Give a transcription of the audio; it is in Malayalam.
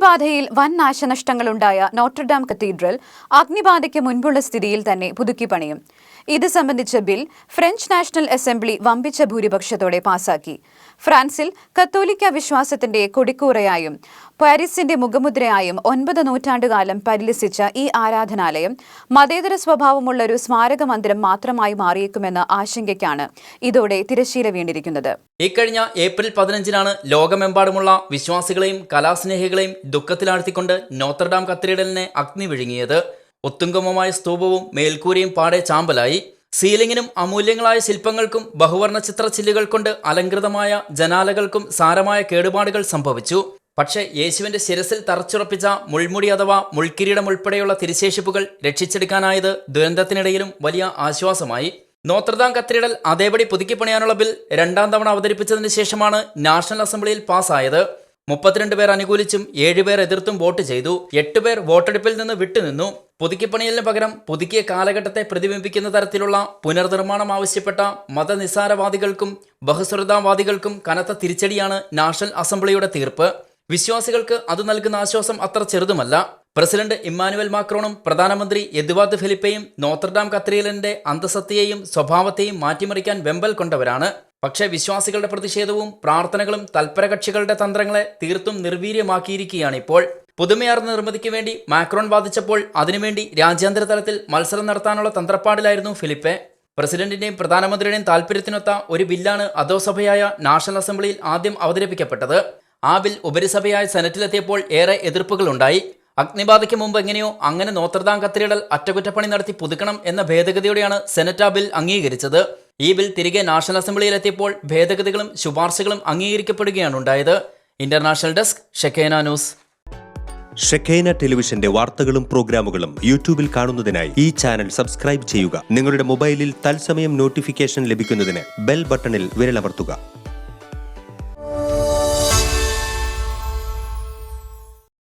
അഗ്നിബാധയിൽ വൻ നാശനഷ്ടങ്ങളുണ്ടായ നോട്ടർഡാം കത്തീഡ്രൽ അഗ്നിബാധയ്ക്ക് മുൻപുള്ള സ്ഥിതിയിൽ തന്നെ പുതുക്കി പണിയും. ഇത് സംബന്ധിച്ച ബിൽ ഫ്രഞ്ച് നാഷണൽ അസംബ്ലി വമ്പിച്ച ഭൂരിപക്ഷത്തോടെ പാസാക്കി. ഫ്രാൻസിൽ കത്തോലിക്ക വിശ്വാസത്തിന്റെ കൊടിക്കൂറയായും പാരീസിന്റെ മുഖമുദ്രയായും ഒൻപത് നൂറ്റാണ്ടുകാലം പരിലസിച്ച ഈ ആരാധനാലയം മതേതര സ്വഭാവമുള്ള ഒരു സ്മാരക മന്ദിരം മാത്രമായി മാറിയേക്കുമെന്ന ആശങ്കയ്ക്കാണ് ഇതോടെ തിരശ്ശീല വീണ്ടിരിക്കുന്നത് ഇക്കഴിഞ്ഞ ഏപ്രിൽ പതിനഞ്ചിനാണ് ലോകമെമ്പാടുമുള്ള വിശ്വാസികളെയും കലാസ്നേഹികളെയും ദുഃഖത്തിലാഴ്ത്തിക്കൊണ്ട് നോത്തർഡാം കത്തീഡ്രലിനെ അഗ്നി വിഴുങ്ങിയത്. ഒത്തുങ്കമമായ സ്തൂപവും മേൽക്കൂരയും പാടെ ചാമ്പലായി. സീലിംഗിനും അമൂല്യങ്ങളായ ശില്പങ്ങൾക്കും ബഹുവർണ ചിത്രച്ചില്ലുകൾ കൊണ്ട് അലങ്കൃതമായ ജനാലകൾക്കും സാരമായ കേടുപാടുകൾ സംഭവിച്ചു. പക്ഷേ യേശുവിന്റെ ശിരസിൽ തറച്ചുറപ്പിച്ച മുൾമുടി അഥവാ മുൾക്കിരീടം ഉൾപ്പെടെയുള്ള തിരിശേഷിപ്പുകൾ രക്ഷിച്ചെടുക്കാനായത് ദുരന്തത്തിനിടയിലും വലിയ ആശ്വാസമായി. നോത്രദാം കത്തീഡ്രൽ അതേപടി പുതുക്കിപ്പണിയാനുള്ള ബിൽ രണ്ടാം തവണ അവതരിപ്പിച്ചതിന് ശേഷമാണ് നാഷണൽ അസംബ്ലിയിൽ പാസ്സായത്. മുപ്പത്തിരണ്ട് പേർ അനുകൂലിച്ചും ഏഴുപേർ എതിർത്തും വോട്ട് ചെയ്തു. എട്ടുപേർ വോട്ടെടുപ്പിൽ നിന്ന് വിട്ടുനിന്നു. പുതുക്കിപ്പണിയലിന് പകരം പുതുക്കിയ കാലഘട്ടത്തെ പ്രതിബിംബിക്കുന്ന തരത്തിലുള്ള പുനർനിർമ്മാണം ആവശ്യപ്പെട്ട മതനിസാരവാദികൾക്കും ബഹുസ്വരതാവാദികൾക്കും കനത്ത തിരിച്ചടിയാണ് നാഷണൽ അസംബ്ലിയുടെ തീർപ്പ്. വിശ്വാസികൾക്ക് അത് നൽകുന്ന ആശ്വാസം അത്ര ചെറുതുമല്ല. പ്രസിഡന്റ് ഇമ്മാനുവൽ മാക്രോണും പ്രധാനമന്ത്രി എദ്വാർഡ് ഫിലിപ്പയും നോത്രഡാം കത്രീലന്റെ അന്തസത്തയെയും സ്വഭാവത്തെയും മാറ്റിമറിക്കാൻ വെമ്പൽ കൊണ്ടവരാണ്. പക്ഷേ വിശ്വാസികളുടെ പ്രതിഷേധവും പ്രാർത്ഥനകളും തൽപരകക്ഷികളുടെ തന്ത്രങ്ങളെ തീർത്തും നിർവീര്യമാക്കിയിരിക്കുകയാണ് ഇപ്പോൾ. പുതുമയാർന്ന നിർമ്മിതിക്ക് വേണ്ടി മാക്രോൺ വാദിച്ചപ്പോൾ അതിനുവേണ്ടി രാജ്യാന്തര തലത്തിൽ മത്സരം നടത്താനുള്ള തന്ത്രപ്പാടിലായിരുന്നു ഫിലിപ്പെ. പ്രസിഡന്റിന്റെയും പ്രധാനമന്ത്രിയുടെയും താൽപര്യത്തിനൊത്ത ഒരു ബില്ലാണ് അധോസഭയായ നാഷണൽ അസംബ്ലിയിൽ ആദ്യം അവതരിപ്പിക്കപ്പെട്ടത്. ആ ബിൽ ഉപരിസഭയായ സെനറ്റിലെത്തിയപ്പോൾ ഏറെ എതിർപ്പുകളുണ്ടായി. അഗ്നിബാധയ്ക്ക് മുമ്പ് എങ്ങനെയോ അങ്ങനെ നോത്രദാം കത്തിരിടൽ അറ്റകുറ്റപ്പണി നടത്തി പുതുക്കണം എന്ന ഭേദഗതിയോടെയാണ് സെനറ്റ് ആ ബിൽ അംഗീകരിച്ചത്. ഈ ബിൽ തിരികെ നാഷണൽ അസംബ്ലിയിലെത്തിയപ്പോൾ ഭേദഗതികളും ശുപാർശകളും അംഗീകരിക്കപ്പെടുകയാണ് ഉണ്ടായത്. International desk Shekinah news. Shekinah ടെലിവിഷന്റെ വാർത്തകളും പ്രോഗ്രാമുകളും യൂട്യൂബിൽ കാണുന്നതിനായി ഈ ചാനൽ സബ്സ്ക്രൈബ് ചെയ്യുക. നിങ്ങളുടെ മൊബൈലിൽ തത്സമയം നോട്ടിഫിക്കേഷൻ ലഭിക്കുന്നതിന് ബെൽ ബട്ടണിൽ വിരലമർത്തുക.